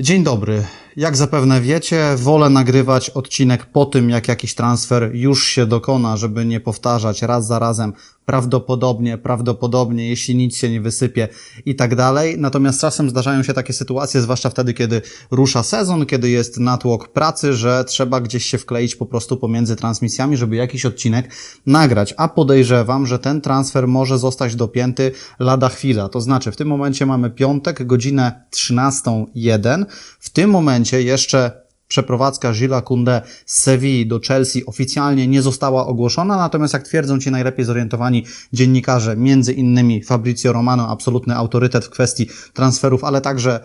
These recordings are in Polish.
Dzień dobry. Jak zapewne wiecie, wolę nagrywać odcinek po tym, jak jakiś transfer już się dokona, żeby nie powtarzać raz za razem prawdopodobnie, prawdopodobnie, jeśli nic się nie wysypie i tak dalej. Natomiast czasem zdarzają się takie sytuacje, zwłaszcza wtedy, kiedy rusza sezon, kiedy jest natłok pracy, że trzeba gdzieś się wkleić po prostu pomiędzy transmisjami, żeby jakiś odcinek nagrać. A podejrzewam, że ten transfer może zostać dopięty lada chwila. To znaczy, w tym momencie mamy piątek, godzinę 13.01. W tym momencie jeszcze przeprowadzka Gilles Koundé z Sewilli do Chelsea oficjalnie nie została ogłoszona, natomiast jak twierdzą ci najlepiej zorientowani dziennikarze, między innymi Fabrizio Romano, absolutny autorytet w kwestii transferów, ale także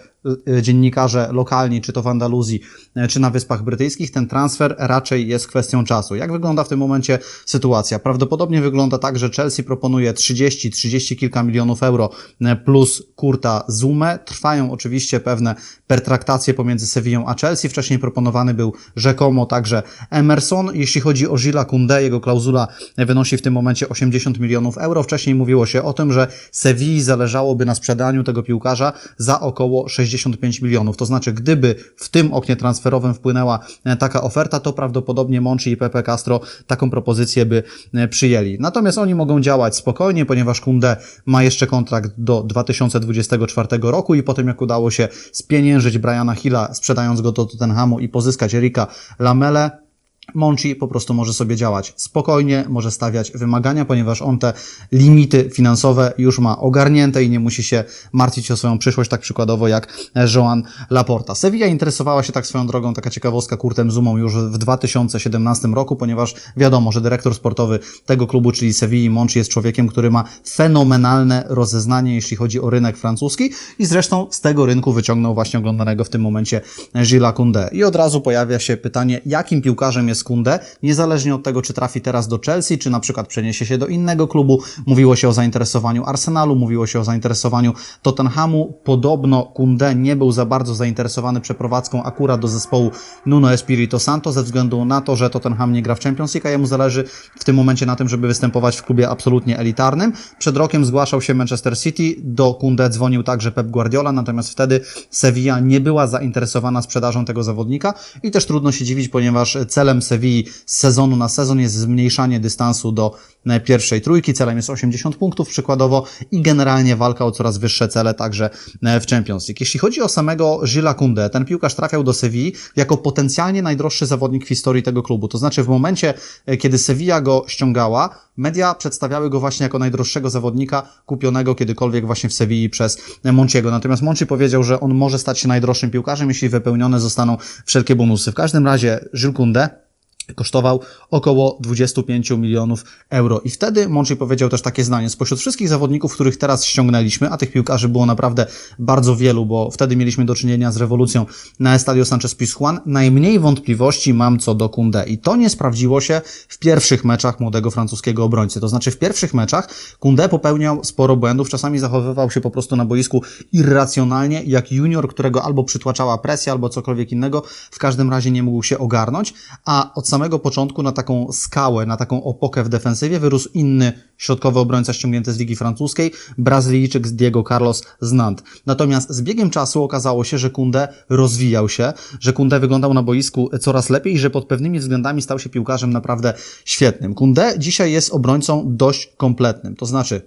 dziennikarze lokalni, czy to w Andaluzji, y, czy na Wyspach Brytyjskich, ten transfer raczej jest kwestią czasu. Jak wygląda w tym momencie sytuacja? Prawdopodobnie wygląda tak, że Chelsea proponuje 30, 30 kilka milionów euro y, plus Kurta Zumę. Trwają oczywiście pewne pertraktacje pomiędzy Sewillą a Chelsea. Wcześniej proponowany był rzekomo także Emerson. Jeśli chodzi o Gilles Koundé, jego klauzula wynosi w tym momencie 80 milionów euro. Wcześniej mówiło się o tym, że Sewilli zależałoby na sprzedaniu tego piłkarza za około 65 milionów. To znaczy, gdyby w tym oknie transferowym wpłynęła e, taka oferta, to prawdopodobnie Monchi i Pepe Castro taką propozycję by e, przyjęli. Natomiast oni mogą działać spokojnie, ponieważ Koundé ma jeszcze kontrakt do 2024 roku i potem jak udało się spieniężyć Briana Hilla, sprzedając go do Tottenhamu i pozyskać Erika Lamele, Monchi po prostu może sobie działać spokojnie, może stawiać wymagania, ponieważ on te limity finansowe już ma ogarnięte i nie musi się martwić o swoją przyszłość, tak przykładowo jak Joan Laporta. Sevilla interesowała się tak swoją drogą, taka ciekawostka, Kurtem Zumą już w 2017 roku, ponieważ wiadomo, że dyrektor sportowy tego klubu, czyli Sevilli Monchi jest człowiekiem, który ma fenomenalne rozeznanie, jeśli chodzi o rynek francuski i zresztą z tego rynku wyciągnął właśnie oglądanego w tym momencie Gilles Koundé. I od razu pojawia się pytanie, jakim piłkarzem jest Kunde, niezależnie od tego, czy trafi teraz do Chelsea, czy na przykład przeniesie się do innego klubu. Mówiło się o zainteresowaniu Arsenalu, mówiło się o zainteresowaniu Tottenhamu. Podobno Kunde nie był za bardzo zainteresowany przeprowadzką akurat do zespołu Nuno Espirito Santo, ze względu na to, że Tottenham nie gra w Champions League, a jemu zależy w tym momencie na tym, żeby występować w klubie absolutnie elitarnym. Przed rokiem zgłaszał się Manchester City, do Kunde dzwonił także Pep Guardiola, natomiast wtedy Sevilla nie była zainteresowana sprzedażą tego zawodnika i też trudno się dziwić, ponieważ celem Sewilli z sezonu na sezon jest zmniejszanie dystansu do e, pierwszej trójki. Celem jest 80 punktów przykładowo i generalnie walka o coraz wyższe cele także e, w Champions League. Jeśli chodzi o samego Gilles Koundé, ten piłkarz trafiał do Sewilli jako potencjalnie najdroższy zawodnik w historii tego klubu. To znaczy w momencie, e, kiedy Sevilla go ściągała, media przedstawiały go właśnie jako najdroższego zawodnika kupionego kiedykolwiek właśnie w Sewilli przez Monchiego. Natomiast Monchi powiedział, że on może stać się najdroższym piłkarzem, jeśli wypełnione zostaną wszelkie bonusy. W każdym razie Gilles Koundé kosztował około 25 milionów euro. I wtedy Monchi powiedział też takie zdanie, spośród wszystkich zawodników, których teraz ściągnęliśmy, a tych piłkarzy było naprawdę bardzo wielu, bo wtedy mieliśmy do czynienia z rewolucją na Estadio Sanchez Pizjuan, najmniej wątpliwości mam co do Kunde. I to nie sprawdziło się w pierwszych meczach młodego francuskiego obrońcy. To znaczy w pierwszych meczach Kunde popełniał sporo błędów, czasami zachowywał się po prostu na boisku irracjonalnie, jak junior, którego albo przytłaczała presja, albo cokolwiek innego, w każdym razie nie mógł się ogarnąć, a od samego początku na taką skałę, na taką opokę w defensywie wyrósł inny środkowy obrońca ściągnięty z Ligi Francuskiej, Brazylijczyk Diego Carlos z Nantes. Natomiast z biegiem czasu okazało się, że Kunde rozwijał się, że Kunde wyglądał na boisku coraz lepiej i że pod pewnymi względami stał się piłkarzem naprawdę świetnym. Kunde dzisiaj jest obrońcą dość kompletnym, to znaczy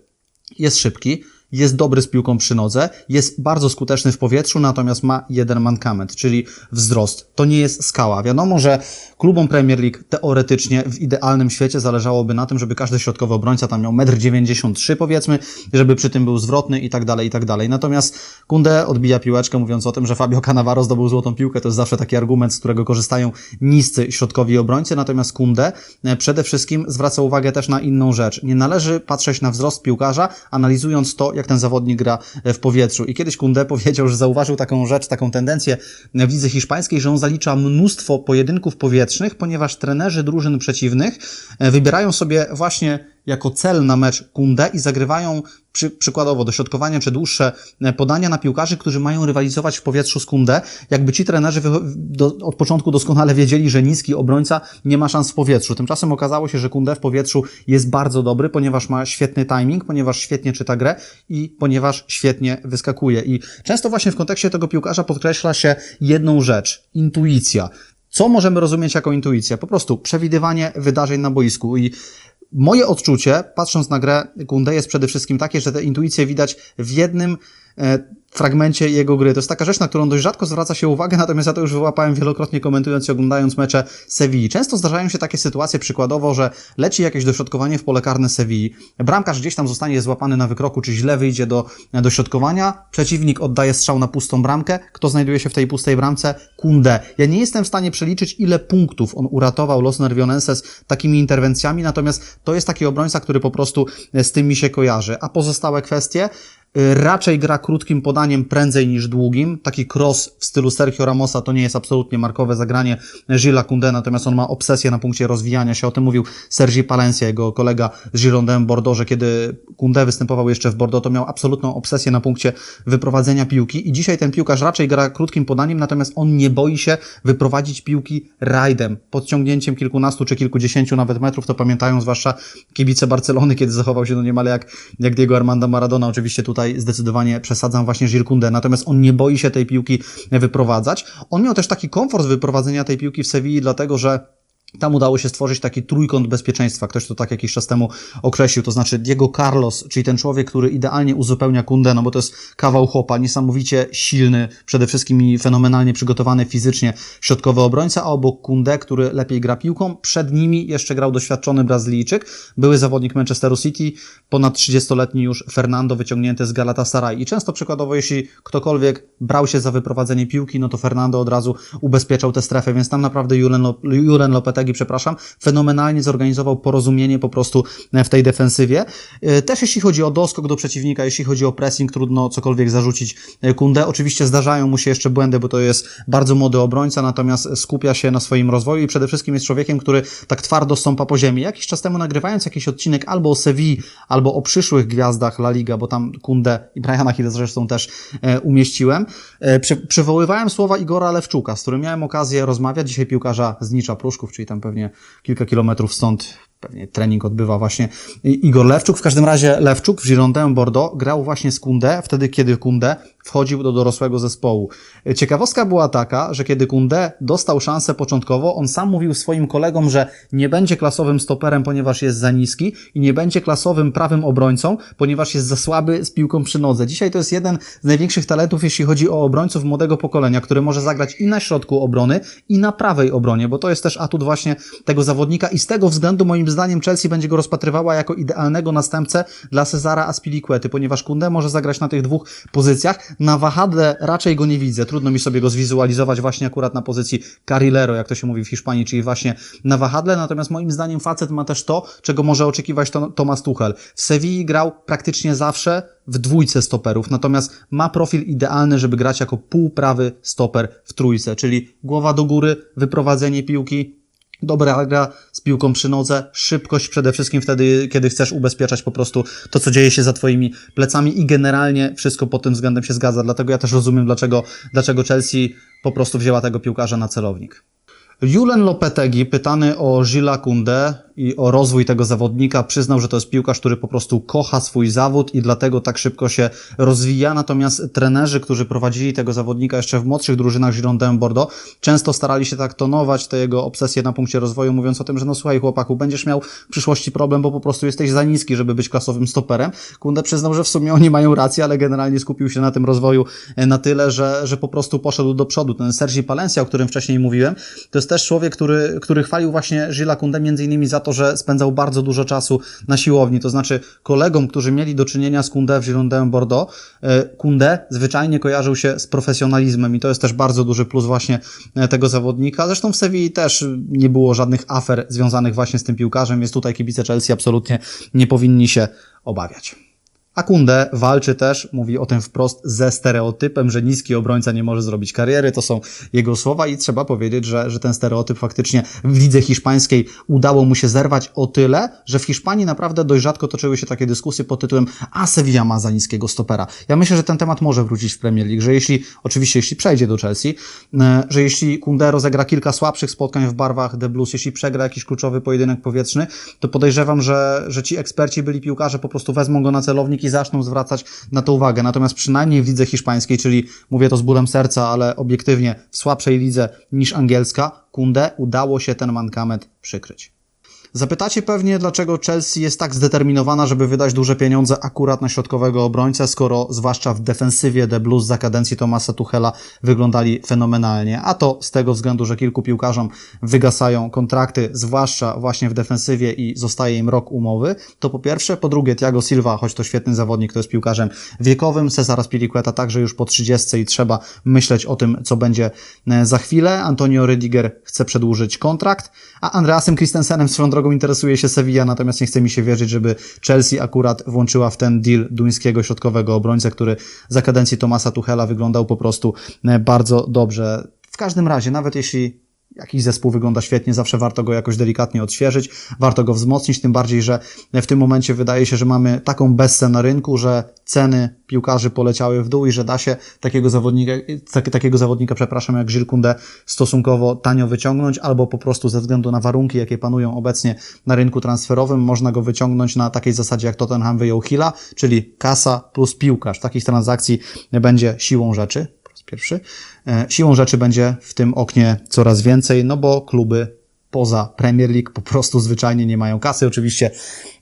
jest szybki, jest dobry z piłką przy nodze, jest bardzo skuteczny w powietrzu, natomiast ma jeden mankament, czyli wzrost. To nie jest skała. Wiadomo, że klubom Premier League teoretycznie w idealnym świecie zależałoby na tym, żeby każdy środkowy obrońca tam miał 1,93 m powiedzmy, żeby przy tym był zwrotny i tak dalej, i tak dalej. Natomiast Kunde odbija piłeczkę mówiąc o tym, że Fabio Cannavaro zdobył złotą piłkę, to jest zawsze taki argument, z którego korzystają niscy środkowi obrońcy, natomiast Kunde przede wszystkim zwraca uwagę też na inną rzecz. Nie należy patrzeć na wzrost piłkarza, analizując to, jak ten zawodnik gra w powietrzu. I kiedyś Kunde powiedział, że zauważył taką rzecz, taką tendencję w lidze hiszpańskiej, że on zalicza mnóstwo pojedynków powietrznych, ponieważ trenerzy drużyn przeciwnych e, wybierają sobie właśnie jako cel na mecz Kundę i zagrywają przy, przykładowo dośrodkowanie czy dłuższe e, podania na piłkarzy, którzy mają rywalizować w powietrzu z Kundę. Jakby ci trenerzy do, od początku doskonale wiedzieli, że niski obrońca nie ma szans w powietrzu. Tymczasem okazało się, że Kundę w powietrzu jest bardzo dobry, ponieważ ma świetny timing, ponieważ świetnie czyta grę i ponieważ świetnie wyskakuje. I często właśnie w kontekście tego piłkarza podkreśla się jedną rzecz. Intuicja. Co możemy rozumieć jako intuicja? Po prostu przewidywanie wydarzeń na boisku i moje odczucie, patrząc na grę Kunde, jest przede wszystkim takie, że te intuicje widać w jednym fragmencie jego gry. To jest taka rzecz, na którą dość rzadko zwraca się uwagę, natomiast ja to już wyłapałem wielokrotnie komentując i oglądając mecze Sewilli. Często zdarzają się takie sytuacje, przykładowo, że leci jakieś dośrodkowanie w pole karne Sewilli, bramkarz gdzieś tam zostanie złapany na wykroku, czy źle wyjdzie do dośrodkowania, przeciwnik oddaje strzał na pustą bramkę, kto znajduje się w tej pustej bramce? Kunde. Ja nie jestem w stanie przeliczyć, ile punktów on uratował Los Nervionenses takimi interwencjami, natomiast to jest taki obrońca, który po prostu z tym mi się kojarzy. A pozostałe kwestie, raczej gra krótkim podaniem prędzej niż długim. Taki cross w stylu Sergio Ramosa to nie jest absolutnie markowe zagranie Gilles Koundé, natomiast on ma obsesję na punkcie rozwijania się. O tym mówił Sergi Palencia, jego kolega z Girondem Bordeaux, że kiedy Koundé występował jeszcze w Bordeaux, to miał absolutną obsesję na punkcie wyprowadzenia piłki i dzisiaj ten piłkarz raczej gra krótkim podaniem, natomiast on nie boi się wyprowadzić piłki rajdem, podciągnięciem kilkunastu czy kilkudziesięciu nawet metrów, to pamiętają zwłaszcza kibice Barcelony, kiedy zachował się no niemal jak, jak Diego Armando Maradona. Oczywiście tutaj zdecydowanie przesadzam właśnie Koundé, natomiast on nie boi się tej piłki wyprowadzać. On miał też taki komfort wyprowadzenia tej piłki w Sewilli, dlatego że tam udało się stworzyć taki trójkąt bezpieczeństwa. Ktoś to tak jakiś czas temu określił, to znaczy Diego Carlos, czyli ten człowiek, który idealnie uzupełnia Kundę, no bo to jest kawał chłopa, niesamowicie silny, przede wszystkim i fenomenalnie przygotowany fizycznie środkowy obrońca, a obok Kundę, który lepiej gra piłką, przed nimi jeszcze grał doświadczony Brazylijczyk, były zawodnik Manchesteru City, ponad 30-letni już Fernando wyciągnięty z Galatasaray. I często przykładowo, jeśli ktokolwiek brał się za wyprowadzenie piłki, no to Fernando od razu ubezpieczał tę strefę, więc tam naprawdę Julen, Julen Lopetegui strategii, przepraszam, fenomenalnie zorganizował porozumienie po prostu w tej defensywie. E, też jeśli chodzi o doskok do przeciwnika, jeśli chodzi o pressing, trudno cokolwiek zarzucić e, Kunde. Oczywiście zdarzają mu się jeszcze błędy, bo to jest bardzo młody obrońca, natomiast skupia się na swoim rozwoju i przede wszystkim jest człowiekiem, który tak twardo stąpa po ziemi. Jakiś czas temu nagrywając jakiś odcinek albo o Sevilla, albo o przyszłych gwiazdach La Liga, bo tam Kunde i Briana Hill zresztą też e, umieściłem, przywoływałem słowa Igora Lewczuka, z którym miałem okazję rozmawiać, dzisiaj piłkarza z Nicza Pruszków, czyli tam pewnie kilka kilometrów stąd pewnie trening odbywa właśnie Igor Lewczuk. W każdym razie Lewczuk w Girondin Bordeaux grał właśnie z Kunde, wtedy kiedy Kunde wchodził do dorosłego zespołu. Ciekawostka była taka, że kiedy Kunde dostał szansę początkowo, on sam mówił swoim kolegom, że nie będzie klasowym stoperem, ponieważ jest za niski i nie będzie klasowym prawym obrońcą, ponieważ jest za słaby z piłką przy nodze. Dzisiaj to jest jeden z największych talentów, jeśli chodzi o obrońców młodego pokolenia, który może zagrać i na środku obrony, i na prawej obronie, bo to jest też atut właśnie tego zawodnika i z tego względu moim zdaniem Chelsea będzie go rozpatrywała jako idealnego następcę dla Cezara Aspilicuety, ponieważ Kunde może zagrać na tych dwóch pozycjach. Na wahadle raczej go nie widzę. Trudno mi sobie go zwizualizować właśnie akurat na pozycji carrilero, jak to się mówi w Hiszpanii, czyli właśnie na wahadle. Natomiast moim zdaniem facet ma też to, czego może oczekiwać to, Tomasz Tuchel. W Sewilli grał praktycznie zawsze w dwójce stoperów, natomiast ma profil idealny, żeby grać jako półprawy stoper w trójce, czyli głowa do góry, wyprowadzenie piłki, dobra gra z piłką przy nodze, szybkość przede wszystkim wtedy, kiedy chcesz ubezpieczać po prostu to, co dzieje się za twoimi plecami i generalnie wszystko pod tym względem się zgadza. Dlatego ja też rozumiem, dlaczego, dlaczego Chelsea po prostu wzięła tego piłkarza na celownik. Julen Lopetegi, pytany o Gila Kunde i o rozwój tego zawodnika, przyznał, że to jest piłkarz, który po prostu kocha swój zawód i dlatego tak szybko się rozwija. Natomiast trenerzy, którzy prowadzili tego zawodnika jeszcze w młodszych drużynach Girondin Bordeaux, często starali się tak tonować te jego obsesje na punkcie rozwoju, mówiąc o tym, że no słuchaj chłopaku, będziesz miał w przyszłości problem, bo po prostu jesteś za niski, żeby być klasowym stoperem. Kunde przyznał, że w sumie oni mają rację, ale generalnie skupił się na tym rozwoju e, na tyle, że, że po prostu poszedł do przodu. Ten Sergi Palencia, o którym wcześniej mówiłem, to jest też człowiek, który, który chwalił właśnie Gila Kunde między innymi za to, że spędzał bardzo dużo czasu na siłowni. To znaczy kolegom, którzy mieli do czynienia z Kunde w Girondin Bordeaux, e, Kunde zwyczajnie kojarzył się z profesjonalizmem i to jest też bardzo duży plus właśnie e, tego zawodnika. Zresztą w Sewilli też nie było żadnych afer związanych właśnie z tym piłkarzem, więc tutaj kibice Chelsea absolutnie nie powinni się obawiać. A Kunde walczy też, mówi o tym wprost, ze stereotypem, że niski obrońca nie może zrobić kariery. To są jego słowa i trzeba powiedzieć, że, że ten stereotyp faktycznie w lidze hiszpańskiej udało mu się zerwać o tyle, że w Hiszpanii naprawdę dość rzadko toczyły się takie dyskusje pod tytułem a Sevilla ma za niskiego stopera. Ja myślę, że ten temat może wrócić w Premier League, że jeśli, oczywiście jeśli przejdzie do Chelsea, e, że jeśli Kunde rozegra kilka słabszych spotkań w barwach The Blues, jeśli przegra jakiś kluczowy pojedynek powietrzny, to podejrzewam, że, że ci eksperci byli piłkarze po prostu wezmą go na celownik i zaczną zwracać na to uwagę. Natomiast przynajmniej w lidze hiszpańskiej, czyli mówię to z bólem serca, ale obiektywnie w słabszej lidze niż angielska, Kunde udało się ten mankament przykryć. Zapytacie pewnie, dlaczego Chelsea jest tak zdeterminowana, żeby wydać duże pieniądze akurat na środkowego obrońcę, skoro zwłaszcza w defensywie The Blues za kadencji Tomasa Tuchela wyglądali fenomenalnie. A to z tego względu, że kilku piłkarzom wygasają kontrakty, zwłaszcza właśnie w defensywie i zostaje im rok umowy. To po pierwsze. Po drugie, Thiago Silva, choć to świetny zawodnik, to jest piłkarzem wiekowym. Cesar Spilicueta także już po 30 i trzeba myśleć o tym, co będzie e, za chwilę. Antonio Rydiger chce przedłużyć kontrakt, a Andreasem Christensenem swoją drogą interesuje się Sevilla, natomiast nie chce mi się wierzyć, żeby Chelsea akurat włączyła w ten deal duńskiego środkowego obrońcę, który za kadencji Tomasa Tuchela wyglądał po prostu e, bardzo dobrze. W każdym razie, nawet jeśli jakiś zespół wygląda świetnie, zawsze warto go jakoś delikatnie odświeżyć, warto go wzmocnić, tym bardziej, że w tym momencie wydaje się, że mamy taką bessę na rynku, że ceny piłkarzy poleciały w dół i że da się takiego zawodnika, tak, takiego zawodnika, przepraszam, jak Gilles stosunkowo tanio wyciągnąć, albo po prostu ze względu na warunki, jakie panują obecnie na rynku transferowym, można go wyciągnąć na takiej zasadzie, jak Tottenham wyjął Hilla, czyli kasa plus piłkarz. Takich transakcji będzie siłą rzeczy pierwszy. E, Siłą rzeczy będzie w tym oknie coraz więcej, no bo kluby poza Premier League po prostu zwyczajnie nie mają kasy. Oczywiście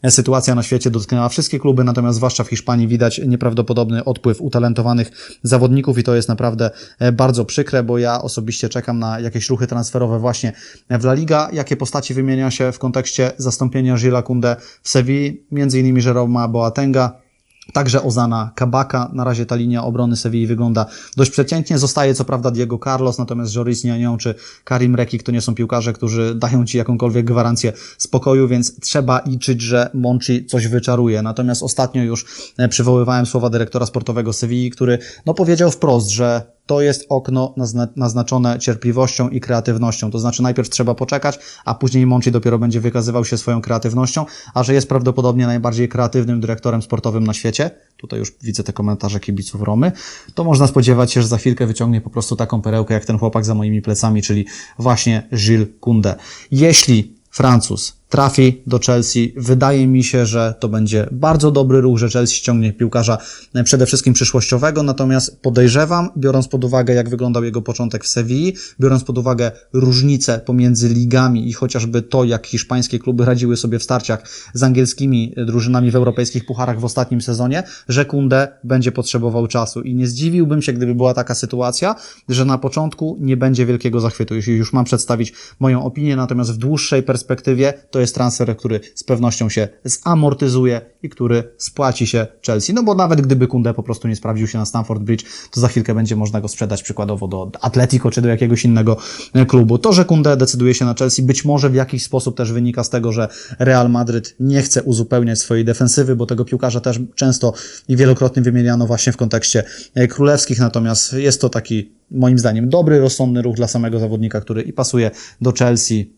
e, sytuacja na świecie dotknęła wszystkie kluby, natomiast zwłaszcza w Hiszpanii widać nieprawdopodobny odpływ utalentowanych zawodników i to jest naprawdę e, bardzo przykre, bo ja osobiście czekam na jakieś ruchy transferowe właśnie w La Liga. Jakie postaci wymienia się w kontekście zastąpienia Gilles Koundé w Sewilli? Między innymi Jeroma Boatenga, Także Ozana Kabaka. Na razie ta linia obrony Sewilli wygląda dość przeciętnie. Zostaje co prawda Diego Carlos, natomiast Joris Nianią czy Karim Rekik to nie są piłkarze, którzy dają Ci jakąkolwiek gwarancję spokoju, więc trzeba liczyć, że Monchi coś wyczaruje. Natomiast ostatnio już e, przywoływałem słowa dyrektora sportowego Sewilli, który no powiedział wprost, że to jest okno nazna- naznaczone cierpliwością i kreatywnością. To znaczy najpierw trzeba poczekać, a później Monchi dopiero będzie wykazywał się swoją kreatywnością, a że jest prawdopodobnie najbardziej kreatywnym dyrektorem sportowym na świecie, tutaj już widzę te komentarze kibiców Romy, to można spodziewać się, że za chwilkę wyciągnie po prostu taką perełkę jak ten chłopak za moimi plecami, czyli właśnie Gilles Koundé. Jeśli Francuz trafi do Chelsea. Wydaje mi się, że to będzie bardzo dobry ruch, że Chelsea ściągnie piłkarza e, przede wszystkim przyszłościowego, natomiast podejrzewam, biorąc pod uwagę, jak wyglądał jego początek w Sewilli, biorąc pod uwagę różnice pomiędzy ligami i chociażby to, jak hiszpańskie kluby radziły sobie w starciach z angielskimi drużynami w europejskich pucharach w ostatnim sezonie, że Kunde będzie potrzebował czasu. I nie zdziwiłbym się, gdyby była taka sytuacja, że na początku nie będzie wielkiego zachwytu, jeśli już mam przedstawić moją opinię, natomiast w dłuższej perspektywie to jest transfer, który z pewnością się zamortyzuje i który spłaci się Chelsea. No bo nawet gdyby Kunde po prostu nie sprawdził się na Stamford Bridge, to za chwilkę będzie można go sprzedać przykładowo do Atletico czy do jakiegoś innego e, klubu. To, że Kunde decyduje się na Chelsea, być może w jakiś sposób też wynika z tego, że Real Madryt nie chce uzupełniać swojej defensywy, bo tego piłkarza też często i wielokrotnie wymieniano właśnie w kontekście e, królewskich, natomiast jest to taki moim zdaniem dobry, rozsądny ruch dla samego zawodnika, który i pasuje do Chelsea,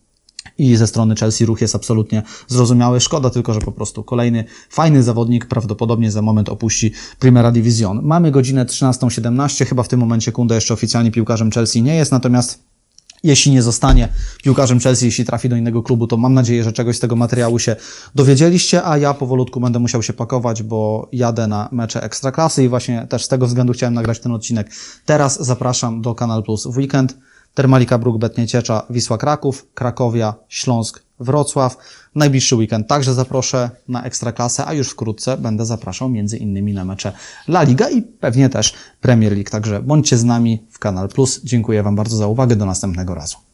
i ze strony Chelsea ruch jest absolutnie zrozumiały. Szkoda tylko, że po prostu kolejny fajny zawodnik prawdopodobnie za moment opuści Primera Division. Mamy godzinę 13.17, chyba w tym momencie Kunda jeszcze oficjalnie piłkarzem Chelsea nie jest, natomiast jeśli nie zostanie piłkarzem Chelsea, jeśli trafi do innego klubu, to mam nadzieję, że czegoś z tego materiału się dowiedzieliście, a ja powolutku będę musiał się pakować, bo jadę na mecze Ekstraklasy i właśnie też z tego względu chciałem nagrać ten odcinek. Teraz zapraszam do Kanal Plus w weekend. Termalika Bruk, Betnieciecza, Wisła Kraków, Krakowia, Śląsk, Wrocław. Najbliższy weekend także zaproszę na Ekstraklasę, a już wkrótce będę zapraszał między innymi na mecze La Liga i pewnie też Premier League. Także bądźcie z nami w Kanal Plus. Dziękuję Wam bardzo za uwagę. Do następnego razu.